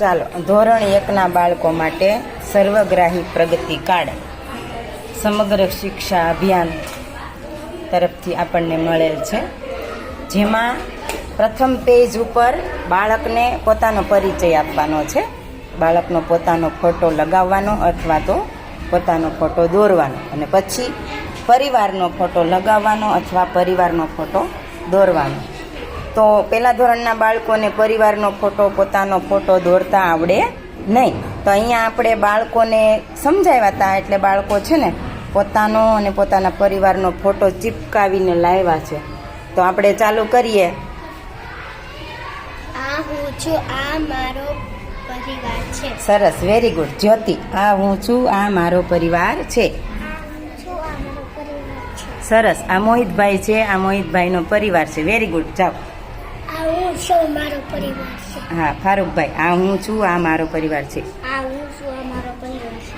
ચાલો, ધોરણ એકના બાળકો માટે સર્વગ્રાહી પ્રગતિ કાર્ડ. સમગ્ર શિક્ષા અભિયાન તરફથી આપણને મળેલ છે. જેમાં પ્રથમ પેજ ઉપર બાળકને પોતાનો પરિચય આપવાનો છે. બાળકનો પોતાનો ફોટો લગાવવાનો અથવા તો પોતાનો ફોટો દોરવાનો. અને પછી પરિવારનો ફોટો લગાવવાનો અથવા પરિવારનો ફોટો દોરવાનો. તો પહેલા ધોરણના બાળકોને પરિવારનો ફોટો પોતાનો ફોટો દોરતા આવડે નહીં. તો અહીંયા આપણે બાળકોને સમજાવ્યા હતા એટલે બાળકો છે ને પોતાનો અને પોતાના પરિવારનો ફોટો ચીપકાવીને લાવ્યા છે. તો આપણે ચાલુ કરીએ. આ હું છું આ મારો પરિવાર છે. સરસ વેરી ગુડ જ્યોતિ આ હું છું આ મારો પરિવાર છે. છું આ મારો પરિવાર છે. સરસ આ મોહિતભાઈ છે આ મોહિતભાઈનો પરિવાર છે. વેરી ગુડ જાઓ. આ હું છું મારો પરિવાર છે. હા ફારૂકભાઈ આ હું છું આ મારો પરિવાર છે. આ હું છું આ મારો પરિવાર છે.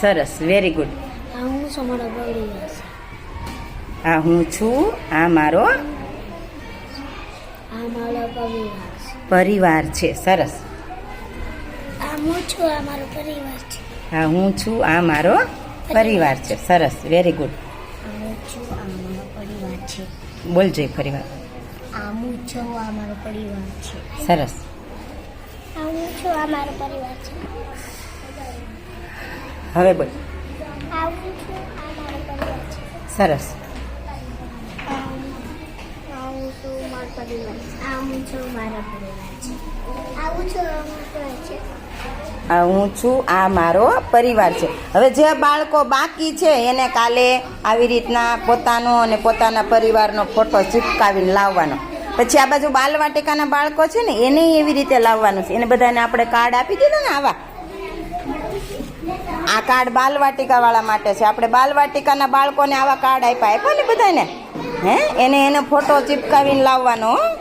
સરસ વેરી ગુડ આ હું છું મારો પરિવાર છે. આ હું છું આ મારો આ મારો પરિવાર છે. પરિવાર છે સરસ. આ હું છું આ મારો પરિવાર છે. હા હું છું આ મારો પરિવાર છે સરસ વેરી ગુડ હું છું આ મારો પરિવાર છે. બોલજે પરિવાર આ હું આ મારો પરિવાર છે. સરસ. આ હું છું આ મારો પરિવાર છે. હવે બોલ. આ હું છું આ મારો પરિવાર છે. સરસ. આ હું છું મારો પરિવાર આ હું છું મારો પરિવાર છે. આવું છું છે. હું છું, આ મારો પરિવાર છે. હવે જે બાળકો બાકી છે, એને કાલે આવી રીતના પોતાનો અને પોતાના પરિવારનો ફોટો ચિપકાવીને લાવવાનો. પછી આ બાજુ બાલવાટિકાના બાળકો છે ને, એને એવી રીતે લાવવાનું છે. એને બધાને આપણે કાર્ડ આપી દીધા ને આવા. આ કાર્ડ બાલવાટિકા વાળા માટે છે. આપણે બાલવાટિકાના બાળકોને આવા કાર્ડ આપ્યા આપ્યા ને બધાને? હે? એને એનો ફોટો ચિપકાવીને લાવવાનો, હો.